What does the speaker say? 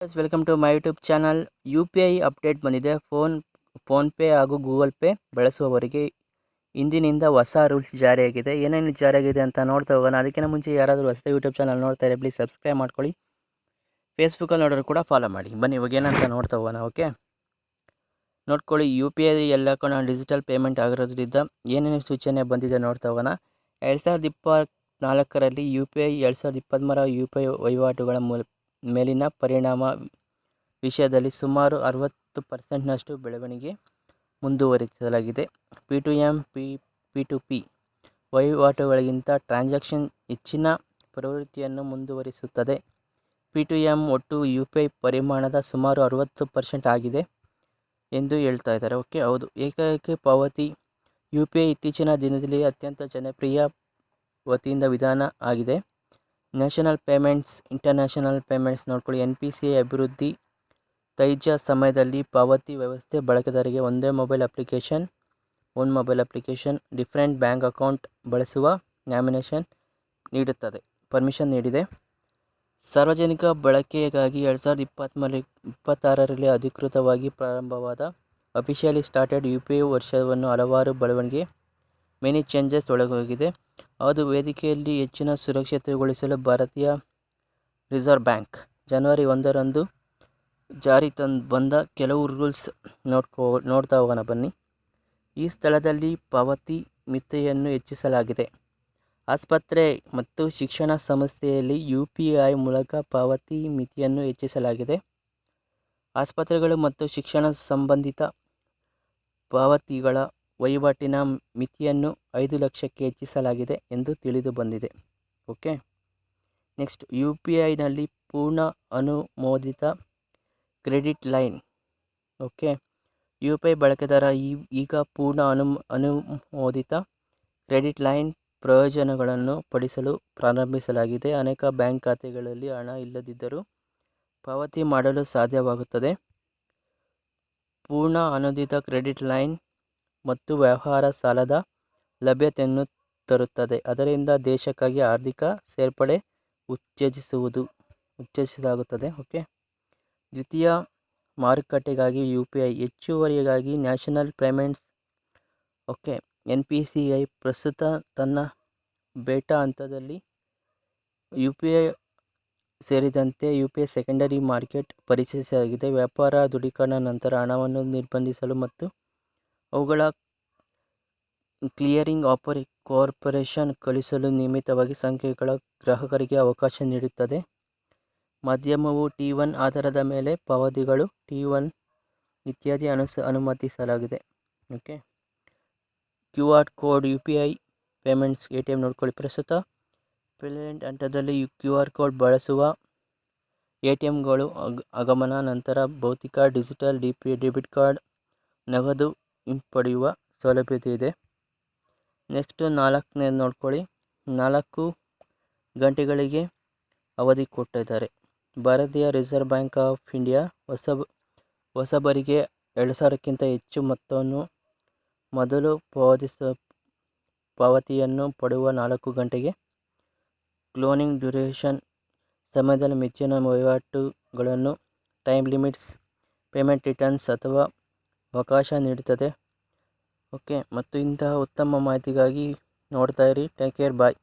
Welcome to my YouTube channel U P I update ಬಂದಿದೆ. Phone PhonePe ಹಾಗೂ Google Pay ಬಳಸುವವರಿಗೆ ಇಂದಿನಿಂದ ಹೊಸ ರೂಲ್ಸ್ ಜಾರಿಯಾಗಿದೆ. ಏನೇನು ಜಾರಿಯಾಗಿದೆ ಅಂತ ನೋಡ್ತಾ ಹೋಗೋಣ. ಅದಕ್ಕಿಂತ ಮುಂಚೆ ಯಾರಾದರೂ ಹೊಸ ಯೂಟ್ಯೂಬ್ ಚಾನಲ್ ನೋಡ್ತಾ ಇದ್ರೆ ಪ್ಲೀಸ್ ಸಬ್ಸ್ಕ್ರೈಬ್ ಮಾಡ್ಕೊಳ್ಳಿ. ಫೇಸ್ಬುಕ್ಕಲ್ಲಿ ನೋಡೋರು ಕೂಡ ಫಾಲೋ ಮಾಡಿ. ಬನ್ನಿ, ಇವಾಗ ಏನಂತ ನೋಡ್ತಾ ಹೋಗೋಣ ಓಕೆ ನೋಡ್ಕೊಳ್ಳಿ ಯು ಪಿ ಐ ಎಲ್ಲ ಕಣ ಡಿಜಿಟಲ್ ಪೇಮೆಂಟ್ ಆಗಿರೋದ್ರಿಂದ ಏನೇನು ಸೂಚನೆ ಬಂದಿದೆ ನೋಡ್ತಾ ಹೋಗೋಣ. ಎರಡು ಸಾವಿರದ ಇಪ್ಪತ್ತ್ನಾಲ್ಕರಲ್ಲಿ ಯು ಪಿ ಐ ಎರಡು ಸಾವಿರದ ಇಪ್ಪತ್ತ್ಮೂರ ಯು ಪಿ ಐ ವಹಿವಾಟುಗಳ ಮೂಲ ಮೇಲಿನ ಪರಿಣಾಮ ವಿಷಯದಲ್ಲಿ ಸುಮಾರು ಅರವತ್ತು ಪರ್ಸೆಂಟ್ನಷ್ಟು ಬೆಳವಣಿಗೆ ಮುಂದುವರಿಸಲಾಗಿದೆ. P to M P to P P ವಹಿವಾಟುಗಳಿಗಿಂತ ಟ್ರಾನ್ಸಾಕ್ಷನ್ ಹೆಚ್ಚಿನ ಪ್ರವೃತ್ತಿಯನ್ನು ಮುಂದುವರಿಸುತ್ತದೆ. ಪಿ ಟು ಎಂ ಒಟ್ಟು ಯು ಪಿ ಐ ಪರಿಮಾಣದ ಸುಮಾರು ಅರವತ್ತು ಪರ್ಸೆಂಟ್ ಆಗಿದೆ ಎಂದು ಹೇಳ್ತಾ ಇದ್ದಾರೆ. ಓಕೆ, ಹೌದು. ಏಕೈಕ ಪಾವತಿ ಯು ಪಿ ಐ ಇತ್ತೀಚಿನ ದಿನದಲ್ಲಿ ಅತ್ಯಂತ ಜನಪ್ರಿಯ ವತಿಯಿಂದ ವಿಧಾನ ಆಗಿದೆ. ನ್ಯಾಷನಲ್ ಪೇಮೆಂಟ್ಸ್, ಇಂಟರ್ನ್ಯಾಷನಲ್ ಪೇಮೆಂಟ್ಸ್ ನೋಡ್ಕೊಳ್ಳಿ. ಎನ್ ಪಿ ಸಿ ಐ ಅಭಿವೃದ್ಧಿ. ತೈಜ ಸಮಯದಲ್ಲಿ ಪಾವತಿ ವ್ಯವಸ್ಥೆ ಬಳಕೆದಾರಿಗೆ ಒಂದೇ mobile application one mobile application, different bank account ಬಳಸುವ ನ್ಯಾಮಿನೇಷನ್ ನೀಡುತ್ತದೆ. ಪರ್ಮಿಷನ್ ನೀಡಿದೆ. ಸಾರ್ವಜನಿಕ ಬಳಕೆಗಾಗಿ ಎರಡು ಸಾವಿರದ ಇಪ್ಪತ್ತ್ಮೂರು ಇಪ್ಪತ್ತಾರರಲ್ಲಿ ಅಧಿಕೃತವಾಗಿ ಪ್ರಾರಂಭವಾದ officially started U P I ವರ್ಷವನ್ನು ಹಲವಾರು ಬೆಳವಣಿಗೆ, ಮೆನಿ ಚೇಂಜಸ್ ಒಳಗೋಗಿದೆ ಅದು ವೇದಿಕೆಯಲ್ಲಿ ಹೆಚ್ಚಿನ ಸುರಕ್ಷತೆಗೊಳಿಸಲು ಭಾರತೀಯ ರಿಸರ್ವ್ ಬ್ಯಾಂಕ್ ಜನವರಿ ಒಂದರಂದು ಜಾರಿ ತಂದು, ಬಂದ ಕೆಲವು ರೂಲ್ಸ್ ನೋಡ್ಕೋ, ನೋಡ್ತಾ ಹೋಗೋಣ ಬನ್ನಿ. ಈ ಸ್ಥಳದಲ್ಲಿ ಪಾವತಿ ಮಿತಿಯನ್ನು ಹೆಚ್ಚಿಸಲಾಗಿದೆ. ಆಸ್ಪತ್ರೆ ಮತ್ತು ಶಿಕ್ಷಣ ಸಂಸ್ಥೆಯಲ್ಲಿ ಯು ಪಿ ಐ ಮೂಲಕ ಪಾವತಿ ಮಿತಿಯನ್ನು ಹೆಚ್ಚಿಸಲಾಗಿದೆ. ಆಸ್ಪತ್ರೆಗಳು ಮತ್ತು ಶಿಕ್ಷಣ ಸಂಬಂಧಿತ ಪಾವತಿಗಳ ವಹಿವಾಟಿನ ಮಿತಿಯನ್ನು ಐದು ಲಕ್ಷಕ್ಕೆ ಹೆಚ್ಚಿಸಲಾಗಿದೆ ಎಂದು ತಿಳಿದು ಬಂದಿದೆ. ಓಕೆ. ನೆಕ್ಸ್ಟ್, ಯು ಪಿ ಐನಲ್ಲಿ ಪೂರ್ಣ ಅನುಮೋದಿತ credit line. Okay. U P I ಬಳಕೆದಾರ ಈಗ ಪೂರ್ಣ ಅನು, ಅನುಮೋದಿತ ಕ್ರೆಡಿಟ್ ಲೈನ್ ಪ್ರಯೋಜನಗಳನ್ನು ಪಡಿಸಲು ಪ್ರಾರಂಭಿಸಲಾಗಿದೆ. ಅನೇಕ ಬ್ಯಾಂಕ್ ಖಾತೆಗಳಲ್ಲಿ ಹಣ ಇಲ್ಲದಿದ್ದರೂ ಪಾವತಿ ಮಾಡಲು ಸಾಧ್ಯವಾಗುತ್ತದೆ. ಪೂರ್ಣ ಅನುದಿತ ಕ್ರೆಡಿಟ್ ಲೈನ್ ಮತ್ತು ವ್ಯವಹಾರ ಸಾಲದ ಲಭ್ಯತೆಯನ್ನು ತರುತ್ತದೆ. ಅದರಿಂದ ದೇಶಕ್ಕಾಗಿ ಆರ್ಥಿಕ ಸೇರ್ಪಡೆ ಉತ್ತೇಜಿಸುವುದು, ಉತ್ತೇಜಿಸಲಾಗುತ್ತದೆ. ಓಕೆ. ದ್ವಿತೀಯ ಮಾರುಕಟ್ಟೆಗಾಗಿ U P I ಹೆಚ್ಚುವರಿಗಾಗಿ national payments, okay, N P C I ಪ್ರಸ್ತುತ ತನ್ನ ಬೇಟಾ ಹಂತದಲ್ಲಿ ಯು ಪಿ ಐ ಸೇರಿದಂತೆ U P I secondary market ಪರಿಚಯಿಸಲಾಗಿದೆ. ವ್ಯಾಪಾರ ದೃಢೀಕರಣ ನಂತರ ಹಣವನ್ನು ನಿರ್ಬಂಧಿಸಲು ಮತ್ತು ಅವುಗಳ ಕ್ಲಿಯರಿಂಗ್ ಆಪರಿ ಕಾರ್ಪೊರೇಷನ್ ಕಳಿಸಲು ನಿಯಮಿತವಾಗಿ ಸಂಖ್ಯೆಗಳ ಗ್ರಾಹಕರಿಗೆ ಅವಕಾಶ ನೀಡುತ್ತದೆ. ಮಾಧ್ಯಮವು ಟಿ ಒನ್ ಆಧಾರದ ಮೇಲೆ ಪಾವತಿಗಳು ಟಿ ಒನ್ ಇತ್ಯಾದಿ ಅನುಸ, ಅನುಮತಿಸಲಾಗಿದೆ. Okay Q R code, U P I payments, A T M ನೋಡ್ಕೊಳ್ಳಿ ಪ್ರಸ್ತುತ. ಪ್ರಿಲೆಂಟ್ ಹಂತದಲ್ಲಿ ಕ್ಯೂ ಆರ್ ಕೋಡ್ ಬಳಸುವ ಎ ಟಿ ಎಮ್ಗಳು ಆಗಮನ ನಂತರ ಭೌತಿಕ, digital, D P debit card, ನಗದು ಹಿಂಪಡೆಯುವ ಸೌಲಭ್ಯತೆ ಇದೆ. ನೆಕ್ಸ್ಟ್ ನಾಲ್ಕನೇ ನೋಡ್ಕೊಳ್ಳಿ. ನಾಲ್ಕು ಗಂಟೆಗಳಿಗೆ ಅವಧಿ ಕೊಟ್ಟಿದ್ದಾರೆ. ಭಾರತೀಯ ರಿಸರ್ವ್ ಬ್ಯಾಂಕ್ ಆಫ್ ಇಂಡಿಯಾ ಹೊಸ ಹೊಸಬರಿಗೆ ಎರಡು ಸಾವಿರಕ್ಕಿಂತ ಹೆಚ್ಚು ಮೊತ್ತವನ್ನು ಮೊದಲು ಪಾವತಿಸ, ಪಾವತಿಯನ್ನು ಪಡೆಯುವ ನಾಲ್ಕು ಗಂಟೆಗೆ ಕ್ಲೋನಿಂಗ್ ಡ್ಯೂರೇಷನ್ ಸಮಯದಲ್ಲಿ ಮೆಚ್ಚಿನ ವಹಿವಾಟುಗಳನ್ನು ಟೈಮ್ ಲಿಮಿಟ್ಸ್ ಪೇಮೆಂಟ್ ರಿಟರ್ನ್ಸ್ ಅಥವಾ ಅವಕಾಶ ನೀಡುತ್ತದೆ. ಓಕೆ ಮತ್ತು ಇಂತಹ ಉತ್ತಮ ಮಾಹಿತಿಗಾಗಿ ನೋಡ್ತಾ ಇರಿ. Take care bye